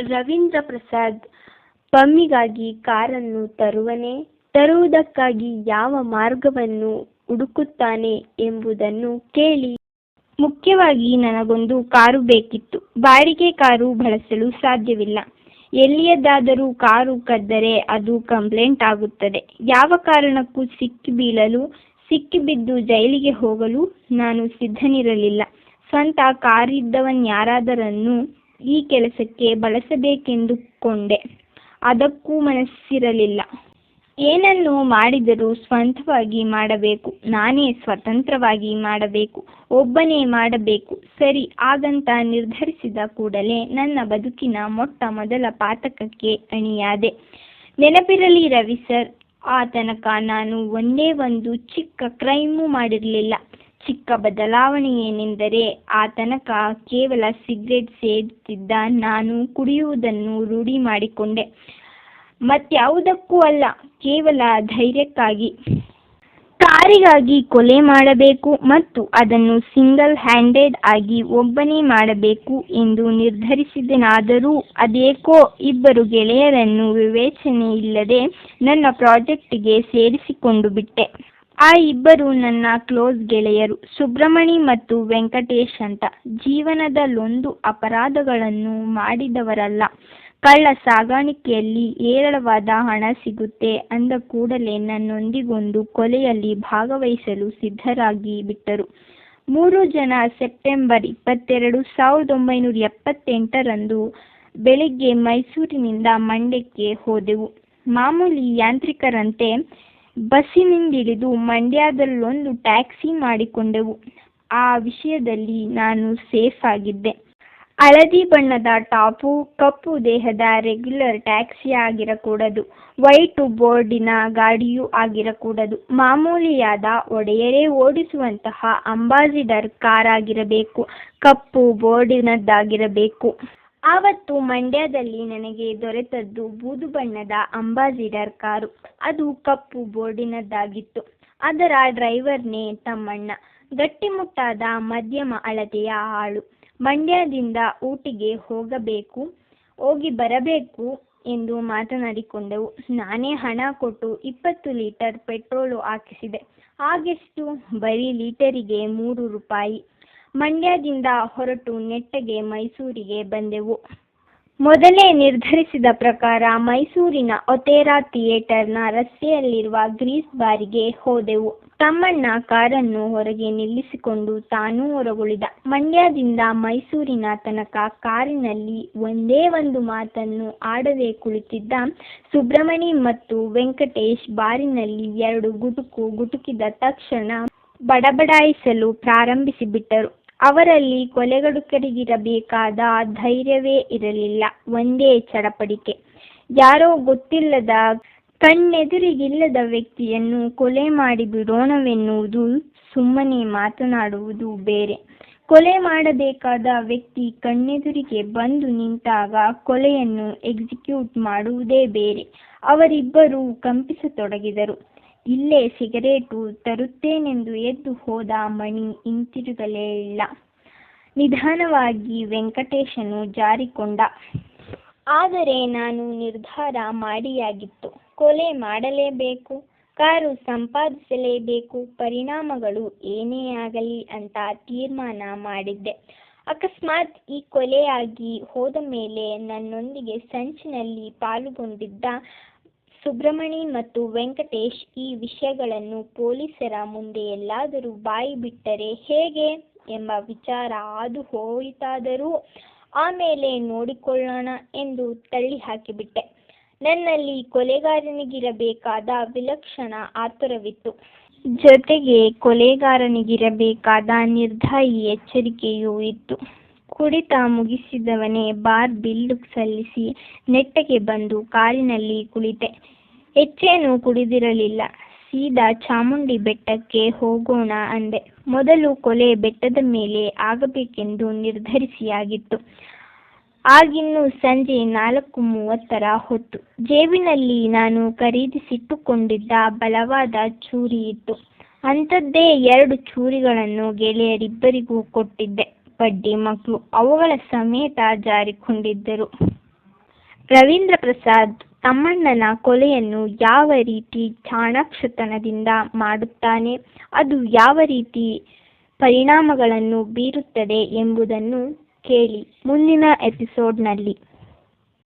ರವೀಂದ್ರ ಪ್ರಸಾದ್ ಪಮ್ಮಿಗಾಗಿ ಕಾರನ್ನು ತರುವನೇ, ತರುವುದಕ್ಕಾಗಿ ಯಾವ ಮಾರ್ಗವನ್ನು ಹುಡುಕುತ್ತಾನೆ ಎಂಬುದನ್ನು ಕೇಳಿ ಮುಖ್ಯವಾಗಿ ನನಗೊಂದು ಕಾರು ಬೇಕಿತ್ತು. ಬಾಡಿಗೆ ಕಾರು ಬಳಸಲು ಸಾಧ್ಯವಿಲ್ಲ. ಎಲ್ಲಿಯದಾದರೂ ಕಾರು ಕದ್ದರೆ ಅದು ಕಂಪ್ಲೇಂಟ್ ಆಗುತ್ತದೆ. ಯಾವ ಕಾರಣಕ್ಕೂ ಸಿಕ್ಕಿ ಬೀಳಲು ಸಿಕ್ಕಿಬಿದ್ದು ಜೈಲಿಗೆ ಹೋಗಲು ನಾನು ಸಿದ್ಧನಿರಲಿಲ್ಲ. ಸ್ವಂತ ಕಾರಿದ್ದವನ್ಯಾರಾದರನ್ನು ಈ ಕೆಲಸಕ್ಕೆ ಬಳಸಬೇಕೆಂದುಕೊಂಡೆ. ಅದಕ್ಕೂ ಮನಸ್ಸಿರಲಿಲ್ಲ. ಏನನ್ನು ಮಾಡಿದರೂ ಸ್ವಂತವಾಗಿ ಮಾಡಬೇಕು. ನಾನೇ ಸ್ವತಂತ್ರವಾಗಿ ಮಾಡಬೇಕು. ಒಬ್ಬನೇ ಮಾಡಬೇಕು. ಸರಿ, ಹಾಗಂತ ನಿರ್ಧರಿಸಿದ ಕೂಡಲೇ ನನ್ನ ಬದುಕಿನ ಮೊಟ್ಟ ಮೊದಲ ಪಾತಕಕ್ಕೆ ಅಣಿಯಾದೆ. ನೆನಪಿರಲಿ ರವಿ ಸರ್, ಆ ತನಕ ನಾನು ಒಂದೇ ಒಂದು ಚಿಕ್ಕ ಕ್ರೈಮು ಮಾಡಿರಲಿಲ್ಲ. ಚಿಕ್ಕ ಬದಲಾವಣೆ ಏನೆಂದರೆ ಆ ತನಕ ಕೇವಲ ಸಿಗರೇಟ್ ಸೇದುತ್ತಿದ್ದ ನಾನು ಕುಡಿಯುವುದನ್ನು ರೂಢಿ ಮಾಡಿಕೊಂಡೆ. ಮತ್ಯಾವುದಕ್ಕೂ ಅಲ್ಲ, ಕೇವಲ ಧೈರ್ಯಕ್ಕಾಗಿ. ಕಾರಿಗಾಗಿ ಕೊಲೆ ಮಾಡಬೇಕು ಮತ್ತು ಅದನ್ನು ಸಿಂಗಲ್ ಹ್ಯಾಂಡೆಡ್ ಆಗಿ ಒಬ್ಬನೇ ಮಾಡಬೇಕು ಎಂದು ನಿರ್ಧರಿಸಿದೆನಾದರೂ ಅದೇಕೋ ಇಬ್ಬರು ಗೆಳೆಯರನ್ನು ವಿವೇಚನೆ ಇಲ್ಲದೆ ನನ್ನ ಪ್ರಾಜೆಕ್ಟಿಗೆ ಸೇರಿಸಿಕೊಂಡು ಬಿಟ್ಟೆ. ಆ ಇಬ್ಬರು ನನ್ನ ಕ್ಲೋಸ್ ಗೆಳೆಯರು ಸುಬ್ರಮಣಿ ಮತ್ತು ವೆಂಕಟೇಶ್ ಅಂತ. ಜೀವನದಲ್ಲೊಂದು ಅಪರಾಧಗಳನ್ನು ಮಾಡಿದವರಲ್ಲ. ಕಳ್ಳ ಸಾಗಾಣಿಕೆಯಲ್ಲಿ ಹೇರಳವಾದ ಹಣ ಸಿಗುತ್ತೆ. ಅಂದ ಕೂಡಲೇ ನನ್ನೊಂದಿಗೊಂದು ಕೊಲೆಯಲ್ಲಿ ಭಾಗವಹಿಸಲು ಸಿದ್ಧರಾಗಿ ಬಿಟ್ಟರು. ಮೂರು ಜನ ಸೆಪ್ಟೆಂಬರ್ ಇಪ್ಪತ್ತೆರಡು ಸಾವಿರದ ಒಂಬೈನೂರ ಎಪ್ಪತ್ತೆಂಟರಂದು ಬೆಳಿಗ್ಗೆ ಮೈಸೂರಿನಿಂದ ಮಂಡ್ಯಕ್ಕೆ ಹೋದೆವು. ಮಾಮೂಲಿ ಯಾಂತ್ರಿಕರಂತೆ ಬಸ್ಸಿನಿಂದಿಳಿದು ಮಂಡ್ಯದಲ್ಲೊಂದು ಟ್ಯಾಕ್ಸಿ ಮಾಡಿಕೊಂಡೆವು. ಆ ವಿಷಯದಲ್ಲಿ ನಾನು ಸೇಫ್ ಆಗಿದ್ದೆ. ಹಳದಿ ಬಣ್ಣದ ಟಾಪು, ಕಪ್ಪು ದೇಹದ ರೆಗ್ಯುಲರ್ ಟ್ಯಾಕ್ಸಿ ಆಗಿರಕೂಡದು. ವೈಟು ಬೋರ್ಡಿನ ಗಾಡಿಯೂ ಆಗಿರಕೂಡದು. ಮಾಮೂಲಿಯಾದ ಒಡೆಯರೇ ಓಡಿಸುವಂತಹ ಅಂಬಾಸಿಡರ್ ಕಾರಾಗಿರಬೇಕು. ಕಪ್ಪು ಬೋರ್ಡಿನದ್ದಾಗಿರಬೇಕು. ಆವತ್ತು ಮಂಡ್ಯದಲ್ಲಿ ನನಗೆ ದೊರೆತದ್ದು ಬೂದು ಬಣ್ಣದ ಅಂಬಾಸಿಡರ್ ಕಾರು. ಅದು ಕಪ್ಪು ಬೋರ್ಡಿನದ್ದಾಗಿತ್ತು. ಅದರ ಡ್ರೈವರ್ನೇ ತಮ್ಮಣ್ಣ. ಗಟ್ಟಿಮುಟ್ಟಾದ ಮಧ್ಯಮ ಅಳತೆಯ ಆಳು. ಮಂಡ್ಯದಿಂದ ಊಟಿಗೆ ಹೋಗಬೇಕು, ಹೋಗಿ ಬರಬೇಕು ಎಂದು ಮಾತನಾಡಿಕೊಂಡೆವು. ನಾನೇ ಹಣ ಕೊಟ್ಟು ಇಪ್ಪತ್ತು ಲೀಟರ್ ಪೆಟ್ರೋಲು ಹಾಕಿಸಿದೆ. ಆಗೆಷ್ಟು ಬರೀ ಲೀಟರಿಗೆ ಮೂರು ರೂಪಾಯಿ. ಮಂಡ್ಯದಿಂದ ಹೊರಟು ನೆಟ್ಟಗೆ ಮೈಸೂರಿಗೆ ಬಂದೆವು. ಮೊದಲೇ ನಿರ್ಧರಿಸಿದ ಪ್ರಕಾರ ಮೈಸೂರಿನ ಒತೇರಾ ಥಿಯೇಟರ್ನ ರಸ್ತೆಯಲ್ಲಿರುವ ಗ್ರೀಸ್ ಬಾರಿಗೆ ಹೋದೆವು. ತಮ್ಮಣ್ಣ ಕಾರನ್ನು ಹೊರಗೆ ನಿಲ್ಲಿಸಿಕೊಂಡು ತಾನೂ ಹೊರಗುಳಿದ. ಮಂಡ್ಯದಿಂದ ಮೈಸೂರಿನ ತನಕ ಕಾರಿನಲ್ಲಿ ಒಂದೇ ಒಂದು ಮಾತನ್ನು ಆಡದೆ ಕುಳಿತಿದ್ದ ಸುಬ್ರಮಣಿ ಮತ್ತು ವೆಂಕಟೇಶ್ ಬಾರಿನಲ್ಲಿ ಎರಡು ಗುಟುಕು ಗುಟುಕಿದ ತಕ್ಷಣ ಬಡಬಡಾಯಿಸಲು ಪ್ರಾರಂಭಿಸಿಬಿಟ್ಟರು. ಅವರಲ್ಲಿ ಕೊಲೆಗಡುಕರಿಗಿರಬೇಕಾದ ಧೈರ್ಯವೇ ಇರಲಿಲ್ಲ. ಒಂದೇ ಚಡಪಡಿಕೆ. ಯಾರೋ ಗೊತ್ತಿಲ್ಲದ ಕಣ್ಣೆದುರಿಗಿಲ್ಲದ ವ್ಯಕ್ತಿಯನ್ನು ಕೊಲೆ ಮಾಡಿ ಬಿಡೋಣವೆನ್ನುವುದು ಸುಮ್ಮನೆ ಮಾತನಾಡುವುದು ಬೇರೆ. ಕೊಲೆ ಮಾಡಬೇಕಾದ ವ್ಯಕ್ತಿ ಕಣ್ಣೆದುರಿಗೆ ಬಂದು ನಿಂತಾಗ ಕೊಲೆಯನ್ನು ಎಕ್ಸಿಕ್ಯೂಟ್ ಮಾಡುವುದೇ ಬೇರೆ. ಅವರಿಬ್ಬರೂ ಕಂಪಿಸತೊಡಗಿದರು. ಇಲ್ಲೇ ಸಿಗರೇಟು ತರುತ್ತೇನೆಂದು ಎದ್ದು ಹೋದ ಮಣಿ ಹಿಂತಿರುಗಲೇ ಇಲ್ಲ. ನಿಧಾನವಾಗಿ ವೆಂಕಟೇಶನು ಜಾರಿಕೊಂಡ. ಆದರೆ ನಾನು ನಿರ್ಧಾರ ಮಾಡಿಯಾಗಿತ್ತು. ಕೊಲೆ ಮಾಡಲೇಬೇಕು, ಕಾರು ಸಂಪಾದಿಸಲೇಬೇಕು, ಪರಿಣಾಮಗಳು ಏನೇ ಆಗಲಿ ಅಂತ ತೀರ್ಮಾನ ಮಾಡಿದ್ದೆ. ಅಕಸ್ಮಾತ್ ಈ ಕೊಲೆಯಾಗಿ ಹೋದ ಮೇಲೆ ನನ್ನೊಂದಿಗೆ ಸಂಚಿನಲ್ಲಿ ಪಾಲುಗೊಂಡಿದ್ದ ಸುಬ್ರಮಣಿ ಮತ್ತು ವೆಂಕಟೇಶ್ ಈ ವಿಷಯಗಳನ್ನು ಪೊಲೀಸರ ಮುಂದೆ ಎಲ್ಲಾದರೂ ಬಾಯಿ ಬಿಟ್ಟರೆ ಹೇಗೆ ಎಂಬ ವಿಚಾರ ಹಾದು ಹೋಯಿತಾದರೂ ಆಮೇಲೆ ನೋಡಿಕೊಳ್ಳೋಣ ಎಂದು ತಳ್ಳಿ ಹಾಕಿಬಿಟ್ಟೆ ನನ್ನಲ್ಲಿ ಕೊಲೆಗಾರನಿಗಿರಬೇಕಾದ ವಿಲಕ್ಷಣ ಆತುರವಿತ್ತು. ಜೊತೆಗೆ ಕೊಲೆಗಾರನಿಗಿರಬೇಕಾದ ನಿರ್ಧಾಯಿ ಎಚ್ಚರಿಕೆಯೂ ಇತ್ತು. ಕುಡಿತ ಮುಗಿಸಿದವನೇ, ಬಾರ್ ಬಿಲ್ಲು ಸಲ್ಲಿಸಿ ನೆಟ್ಟಗೆ ಬಂದು ಕಾರಿನಲ್ಲಿ ಕುಳಿತೆ. ಹೆಚ್ಚೇನೂ ಕುಡಿದಿರಲಿಲ್ಲ. ಸೀದಾ ಚಾಮುಂಡಿ ಬೆಟ್ಟಕ್ಕೆ ಹೋಗೋಣ ಅಂದೆ. ಮೊದಲು ಕೊಲೆ ಬೆಟ್ಟದ ಮೇಲೆ ಆಗಬೇಕೆಂದು ನಿರ್ಧರಿಸಿಯಾಗಿತ್ತು. ಆಗಿನ್ನು ಸಂಜೆ ನಾಲ್ಕು ಮೂವತ್ತರ ಹೊತ್ತು. ಜೇಬಿನಲ್ಲಿ ನಾನು ಖರೀದಿಸಿಟ್ಟುಕೊಂಡಿದ್ದ ಬಲವಾದ ಚೂರಿ ಇತ್ತು. ಅಂಥದ್ದೇ ಎರಡು ಚೂರಿಗಳನ್ನು ಗೆಳೆಯರಿಬ್ಬರಿಗೂ ಕೊಟ್ಟಿದ್ದೆ. ಬಡ್ಡಿ ಮಕ್ಕಳು ಅವುಗಳ ಸಮೇತ ಜಾರಿಕೊಂಡಿದ್ದರು. ರವೀಂದ್ರ ಪ್ರಸಾದ್ ತಮ್ಮಣ್ಣನ ಕೊಲೆಯನ್ನು ಯಾವ ರೀತಿ ಚಾಣಾಕ್ಷತನದಿಂದ ಮಾಡುತ್ತಾನೆ, ಅದು ಯಾವ ರೀತಿ ಪರಿಣಾಮಗಳನ್ನು ಬೀರುತ್ತದೆ ಎಂಬುದನ್ನು ಕೇಳಿ ಮುಂದಿನ ಎಪಿಸೋಡ್ನಲ್ಲಿ